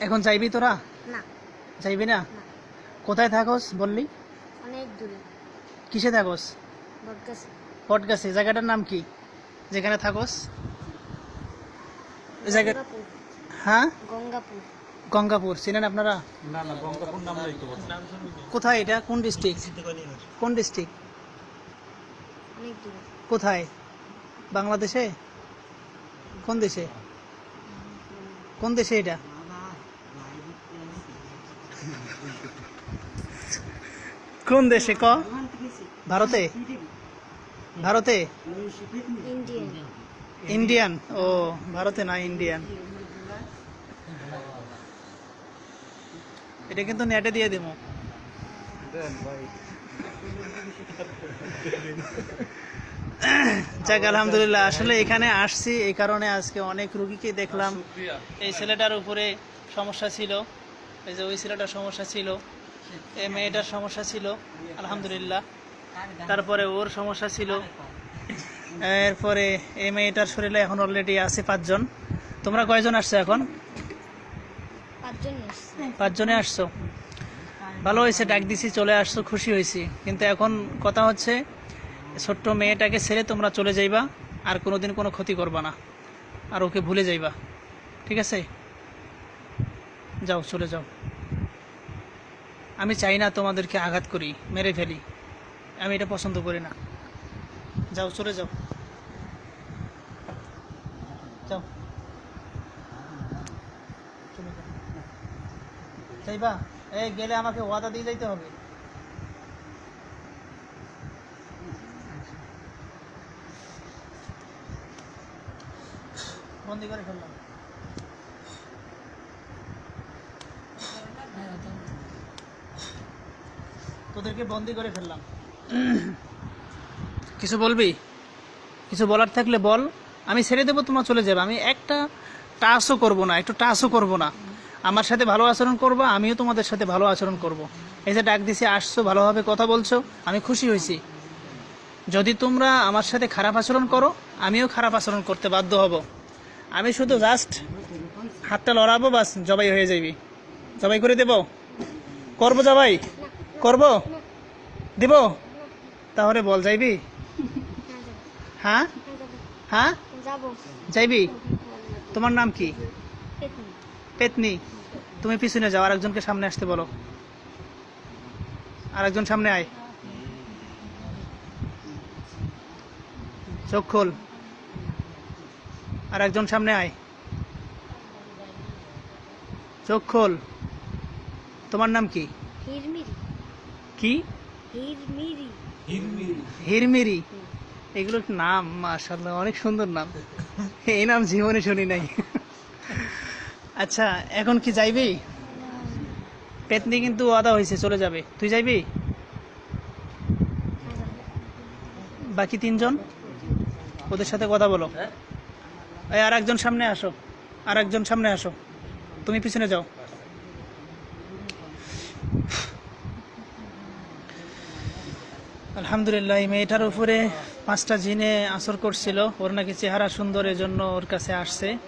এখন যাইবি তোরা? না। যাইবি না? কোথায় থাকোস বললি? অনেক দূরে। কিসে থাকোস? বটগাছে। পটগাছে জায়গাটার নাম কি? যেখানে থাকোস? জায়গা হ্যাঁ? গঙ্গাপুর। গঙ্গাপুর। চিনেন আপনারা? না না গঙ্গাপুর নাম নাই তো কোথায় এটা? কোন ডিস্ট্রিক্ট? কোন ডিস্ট্রিক্ট? অনেক দূরে। কোথায়? বাংলাদেশে? কোন দেশে? কোন দেশে এটা? কোন দেশে ক? ভারতে? ভারতে? ইন্ডিয়ান। ও ভারতে না ইন্ডিয়ান। এটা কিন্তু নেটে দিয়ে দেবো। যাক আলহামদুলিল্লাহ আসলে এখানে আসছি এই কারণে আজকে অনেক রুগীকে দেখলাম। এই ছেলেটার উপরে সমস্যা ছিল। এই যে ওই ছেলেটার সমস্যা ছিল। এই মেয়েটার সমস্যা ছিল আলহামদুলিল্লাহ। তারপরে ওর সমস্যা ছিল এরপরে এই মেয়েটার শরীরে এখন অলরেডি আছে পাঁচজন। তোমরা কয়জন আসছো এখন? পাঁচজনে আসছো? ভালো হয়েছে ডাক দিছি চলে আসছো খুশি হয়েছি। কিন্তু এখন কথা হচ্ছে ছোট্ট মেয়েটাকে ছেড়ে তোমরা চলে যাইবা আর কোনোদিন কোনো ক্ষতি করবা না। আর ওকে ভুলে যাইবা। ঠিক আছে? যাও চলে যাও। আমি চাই না তোমাদেরকে আঘাত করি, মেরে ফেলি। আমি এটা পছন্দ করি না। যাও, চলে যাও। যাও। যাও এই গেলে আমাকে ওয়াদা দিয়ে যাইতে হবে। বন্দি করে ফেললাম। তোদেরকে বন্দি করে ফেললাম। কিছু বলবি? কিছু বলার থাকলে বল। আমি ছেড়ে দেবো, তোমার চলে যাবে। আমি একটা টাচও করব না, একটু টাচও করব না। আমার সাথে ভালো আচরণ করব, আমিও তোমাদের সাথে ভালো আচরণ করব। এই যে ডাক দিছে, আসছো, ভালোভাবে কথা বলছো, আমি খুশি হয়েছি। যদি তোমরা আমার সাথে খারাপ আচরণ করো, আমিও খারাপ আচরণ করতে বাধ্য হব। আমি শুধু জাস্ট হাতটা লড়াবো, বাস, জবাই হয়ে যাবি। জবাই করে দেব? করব জবাই? করব? দিব? তাহলে বল যাইবি? হ্যাঁ? হ্যাঁ? যাইবি? তোমার নাম কি? পেতনি। পেতনি তুমি পিছনে যাও আর একজনকে সামনে আসতে বলো। আর একজন সামনে আয়। চোখ খোল। আর একজন সামনে আয়। চোখ খোল। তোমার নাম কি? কি? হিরমিরি। এগুলোর নাম মাশাল্লাহ অনেক সুন্দর নাম। এই নাম জীবনে শুনি নাই। আচ্ছা এখন কি যাইবি? পেতনি কিন্তু আদা হয়েছে, চলে যাবে। তুই যাইবি? বাকি তিনজন? ওদের সাথে কথা বলো। এই আর একজন সামনে আসো। আর একজন সামনে আসো। তুমি পিছনে যাও। আলহামদুলিল্লাহ, এই মেয়েটার উপরে পাঁচটা জিনে আসর করছিল। ওর নাকি চেহারা সুন্দর জন্য ওর কাছে আসছে।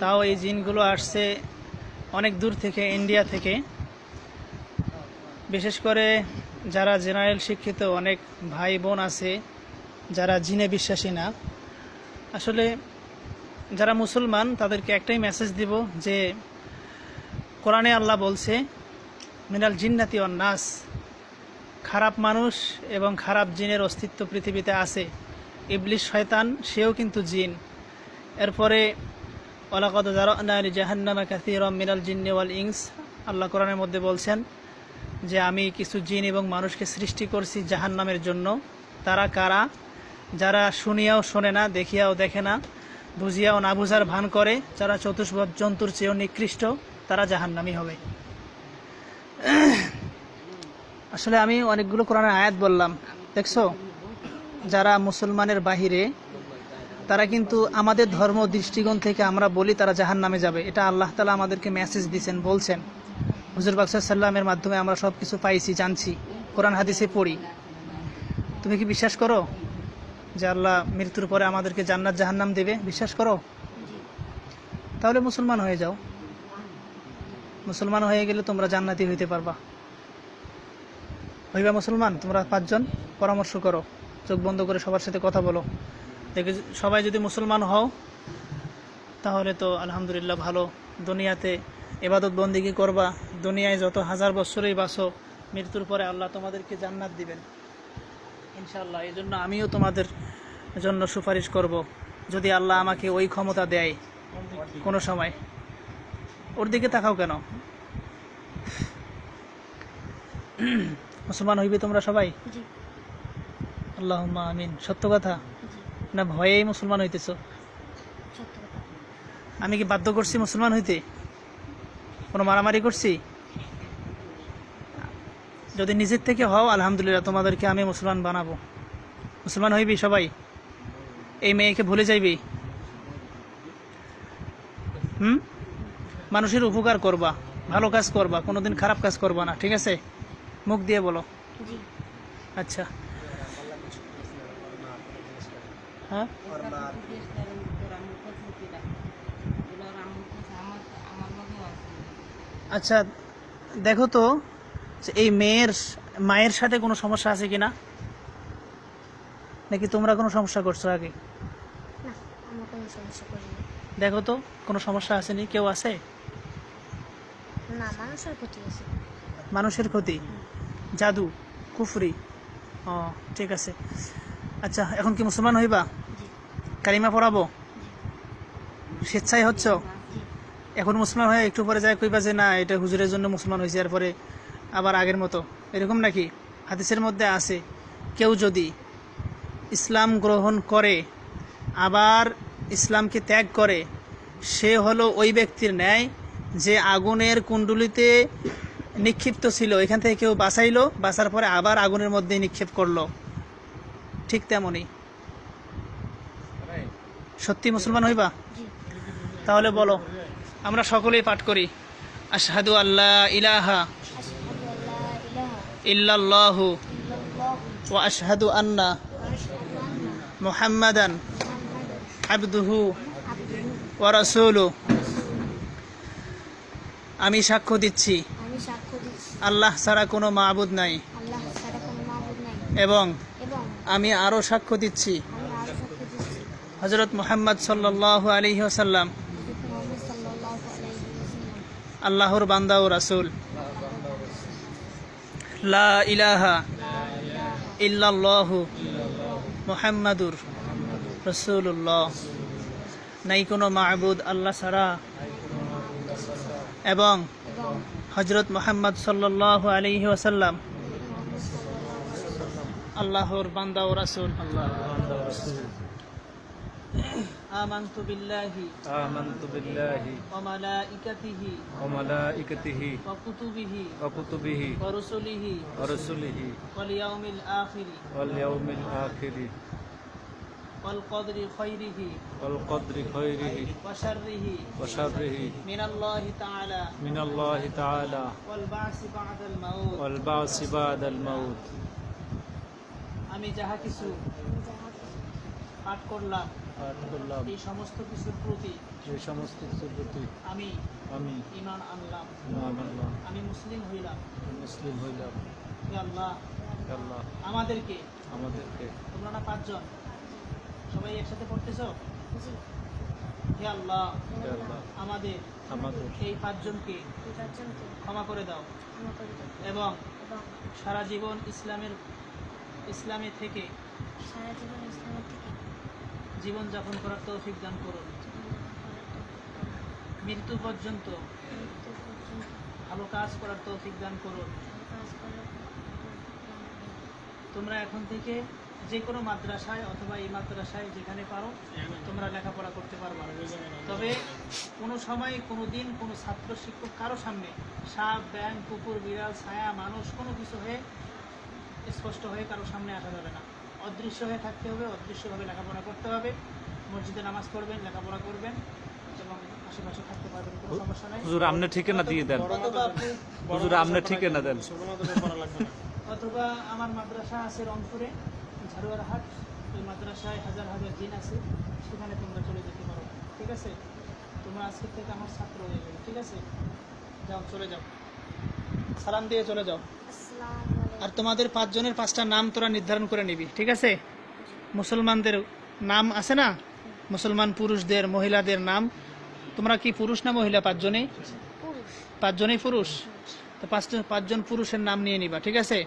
তাও এই জিনগুলো আসছে অনেক দূর থেকে, ইন্ডিয়া থেকে। বিশেষ করে যারা জেনারেল শিক্ষিত, অনেক ভাই বোন আছে, যারা জিনে বিশ্বাসী না। আসলে যারা মুসলমান, তাদেরকে একটাই মেসেজ দিব যে, কোরআনে আল্লাহ বলছে, মিনাল জিন্নাতি অন নাস। খারাপ মানুষ এবং খারাপ জিনের অস্তিত্ব পৃথিবীতে আছে। ইবলিশ শয়তান, সেও কিন্তু জিন। এরপরে ওলাকদ জারি জাহান্নামা কাসিরম মিনাল জিন্নি ওয়াল ইংস আল্লাহ কোরআনের মধ্যে বলছেন যে, আমি কিছু জিন এবং মানুষকে সৃষ্টি করছি জাহান্নামের জন্য। তারা কারা? যারা শুনিয়াও শোনে না, দেখিয়াও দেখে না, বুঝিয়াও না বুঝার ভান করে, যারা চতুষ্পদ জন্তুর চেয়েও নিকৃষ্ট, তারা জাহান্নামি হবে। আসলে আমি অনেকগুলো কোরআনের আয়াত বললাম। দেখছ? যারা মুসলমানের বাহিরে, তারা কিন্তু আমাদের ধর্ম দৃষ্টিকোণ থেকে আমরা বলি তারা জাহান নামে যাবে। এটা আল্লাহ তালা আমাদেরকে মেসেজ দিচ্ছেন বলছেন। হুজুর বাকসাল্লামের মাধ্যমে আমরা সব কিছু পাইছি, জানছি। কোরআন হাদিসে পড়ি। তুমি কি বিশ্বাস করো যে আল্লাহ মৃত্যুর পরে আমাদেরকে জান্নাত জাহান্নাম দেবে? বিশ্বাস করো? তাহলে মুসলমান হয়ে যাও। মুসলমান হয়ে গেলে তোমরা জান্নাতি হইতে পারবা। হইবা মুসলমান, তোমরা পাঁচজন পরামর্শ করো, চোখ বন্ধ করে সবার সাথে কথা বলো। দেখে সবাই যদি মুসলমান হও, তাহলে তো আলহামদুলিল্লাহ ভালো। দুনিয়াতে এবাদত বন্দিগি করবা? দুনিয়ায় যত হাজার বছরেই বাসো মৃত্যুর পরে আল্লাহ তোমাদেরকে জান্নাত দিবেন। ইনশাল্লাহ এই জন্য আমিও তোমাদের জন্য সুপারিশ করব। যদি আল্লাহ আমাকে ওই ক্ষমতা দেয়, কোনো সময়। ওর দিকে তাকাও কেন? মুসলমান হইবে তোমরা সবাই? আল্লাহ আমিন। সত্য কথা? না ভয়েই মুসলমান হইতেছ? আমি কি বাধ্য করছি মুসলমান হইতে? কোনো মারামারি করছি? যদি নিজের থেকে হও আলহামদুলিল্লাহ তোমাদেরকে আমি মুসলমান বানাবো। মুসলমান হইবি সবাই? এই মেয়েকে ভুলে যাইবি? হুম? মানুষের উপকার করবা ভালো কাজ করবা কোনোদিন খারাপ কাজ করবা না ঠিক আছে? মুখ দিয়ে বলো। আচ্ছা। হ্যাঁ? আচ্ছা দেখো তো এই মেয়ের মায়ের সাথে কোনো সমস্যা আছে কিনা? নাকি তোমরা কোনো সমস্যা করছ আগে? না না দেখো তো কোনো সমস্যা আসেনি? কেউ আছে? না মানুষের ক্ষতি আছে। মানুষের ক্ষতি? জাদু কুফরি। ও ঠিক আছে। আচ্ছা এখন কি মুসলমান হইবা? কালিমা পড়াবো? স্বেচ্ছায় হচ্ছ? এখন মুসলমান হয়ে একটু পরে যায় কইবা যে না এটা হুজুরের জন্য মুসলমান হয়েছে আর পরে আবার আগের মতো। এরকম নাকি? হাদিসের মধ্যে আছে কেউ যদি ইসলাম গ্রহণ করে আবার ইসলামকে ত্যাগ করে সে হলো ওই ব্যক্তির ন্যায় যে আগুনের কুণ্ডুলিতে নিক্ষিপ্ত ছিল। এখান থেকে কেউ বাঁচাইলো বাঁচার পরে আবার আগুনের মধ্যে নিক্ষেপ করল। ঠিক তেমনই। সত্যি মুসলমান হইবা? তাহলে বলো আমরা সকলেই পাঠ করি। আশহাদু আল্লাহ ইলাহা ইল্লাল্লাহু ওয়া আশহাদু আন্না মুহাম্মাদান আবদুহু ওয়া রাসূলু আমি সাক্ষ্য দিচ্ছি আল্লাহ ছাড়া কোনো মাবুদ নাই। এবং আমি আরও সাক্ষ্য দিচ্ছি। আমি আরও সাক্ষ্য দিচ্ছি। হজরত মুহাম্মদ সাল্লাল্লাহু আলাইহি ওয়াসাল্লাম। আল্লাহর বান্দা ও রাসূল। লা ইলাহা ইল্লাল্লাহু মুহাম্মাদুর রসুল্লাহ নাই কোনো মাহবুদ আল্লাহ ছাড়া। এবং এবং হজরত মোহাম্মদ সাল্লাহ আলহি ওসাল্লাম আল্লাহর বান্দা ও রাসুল آمنت بالله آمنت بالله وملائكته وملائكته وكتبه وكتبه ورسله ورسله واليوم الآخر واليوم الآخر والقدر خيره والقدر خيره وشره وشره من الله تعالى من الله تعالى والبعث بعد الموت والبعث بعد الموت আমি যাহা কিছু পাঠ করলাম পাঠ করলাম এই সমস্ত কিছুর প্রতি এই সমস্ত কিছুর প্রতি আমি আমি ইমান আনলাম ইমাম আল্লাহ আমি মুসলিম হইলাম মুসলিম হইলাম হে আল্লাহ হে আল্লাহ আমাদেরকে আমাদেরকে তোমরা না পাঁচজন সবাই একসাথে পড়তেছ? হে আল্লাহ আমাদের এই পাঁচজনকে ক্ষমা করে দাও। ক্ষমা করে দাও। এবং সারা জীবন ইসলামের ইসলামে থেকে সারা জীবন ইসলামের থেকে জীবন যাপন করার তৌফিক দান করুন। মৃত্যু পর্যন্ত মৃত্যু ভালো কাজ করার তৌফিক দান করুন। তোমরা এখন থেকে যে কোনো মাদ্রাসায় অথবা এই মাদ্রাসায় যেখানে পারো তোমরা লেখাপড়া করতে পারবা। তবে কোনো সময় কোনো দিন কোনো ছাত্র শিক্ষক কারও সামনে সাপ ব্যাং কুকুর বিড়াল ছায়া মানুষ কোনো কিছু হয়ে স্পষ্ট হয়ে কারও সামনে আসা যাবে না। অদৃশ্য হয়ে থাকতে হবে অদৃশ্যভাবে লেখাপড়া করতে হবে। মসজিদে নামাজ পড়বেন লেখাপড়া করবেন এবং আশেপাশে থাকতে পারবেন কোনো সমস্যা নাই। হুজুর আপনি ঠিকানা দিয়ে দেন। হুজুর আপনি ঠিকানা দেন। অথবা আমার মাদ্রাসা আছে রংপুরে। ঝাড়ুয়ার হাট ওই মাদ্রাসায় হাজার হাজার জিন আছে সেখানে তোমরা চলে যেতে পারো। ঠিক আছে? তোমরা আজকের থেকে আমার ছাত্র হয়ে যাবে ঠিক আছে? যাও চলে যাও। সালাম দিয়ে চলে যাও। আর তোমাদের পাঁচজনের পাঁচটা নাম তোরা নির্ধারণ করে নিবি ঠিক আছে? মুসলমানদের নাম আছে না? মুসলমান পুরুষদের মহিলাদের নাম। তোমরা কি পুরুষ না মহিলা পাঁচজনেই? পাঁচজনই পুরুষ? তো পাঁচজন পাঁচজন পুরুষের নাম নিয়ে নিবা ঠিক আছে?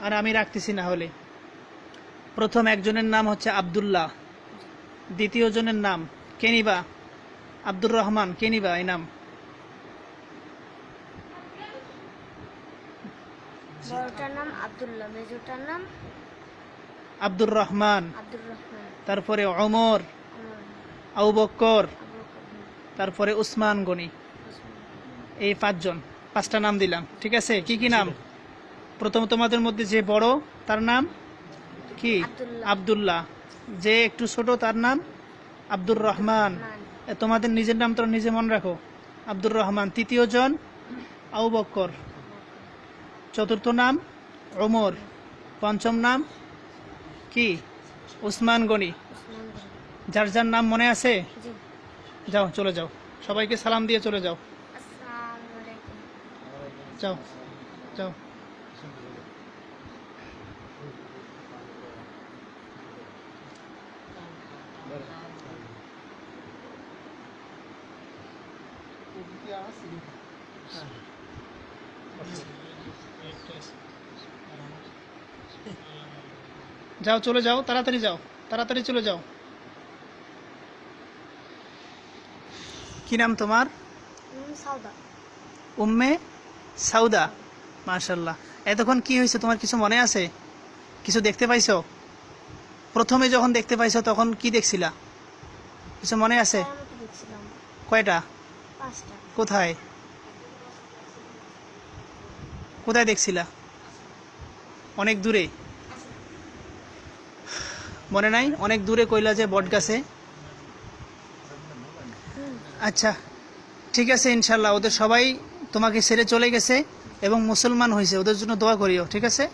আর আমি রাখতেছি না হলে। প্রথম একজনের নাম হচ্ছে আব্দুল্লাহ দ্বিতীয় জনের নাম কেনিবা আব্দুর রহমান কেনিবা এই নাম। নাম আব্দুল্লাহ মেজোটার নাম আব্দুর রহমান তারপরে অমর বক্কর তারপরে উসমান গনি। এই পাঁচজন পাঁচটা নাম দিলাম ঠিক আছে? কি কি নাম? প্রথম তোমাদের মধ্যে যে বড় তার নাম? কি? আব্দুল্লাহ। যে একটু ছোট তার নাম আব্দুর রহমান। এ, তোমাদের নিজের নাম তোমরা নিজে মনে রাখো। আব্দুর রহমান। তৃতীয় জন আউ বক্কর। চতুর্থ নাম ওমর। পঞ্চম নাম কি? উসমান গনি। যার যার নাম মনে আছে? যাও চলে যাও। সবাইকে সালাম দিয়ে চলে যাও। যাও যাও। যাও চলে যাও তাড়াতাড়ি যাও তাড়াতাড়ি চলে যাও। কি নাম তোমার? উম, সাউদা। উম্মে সাউদা মাশাল্লাহ এতক্ষণ কি হয়েছে তোমার কিছু মনে আছে? কিছু দেখতে পাইছো? প্রথমে যখন দেখতে পাইছো তখন কি দেখছিলা? কিছু মনে আছে? কয়টা? কোথায়? কোথায় দেখছিলা? অনেক দূরে। মনে নাই? অনেক দূরে কইলা যে বট গাছে আচ্ছা ঠিক আছে ইনশাল্লাহ। ওদের সবাই তোমাকে ছেড়ে চলে গেছে এবং মুসলমান হয়েছে ওদের জন্য দোয়া করিও, ঠিক আছে?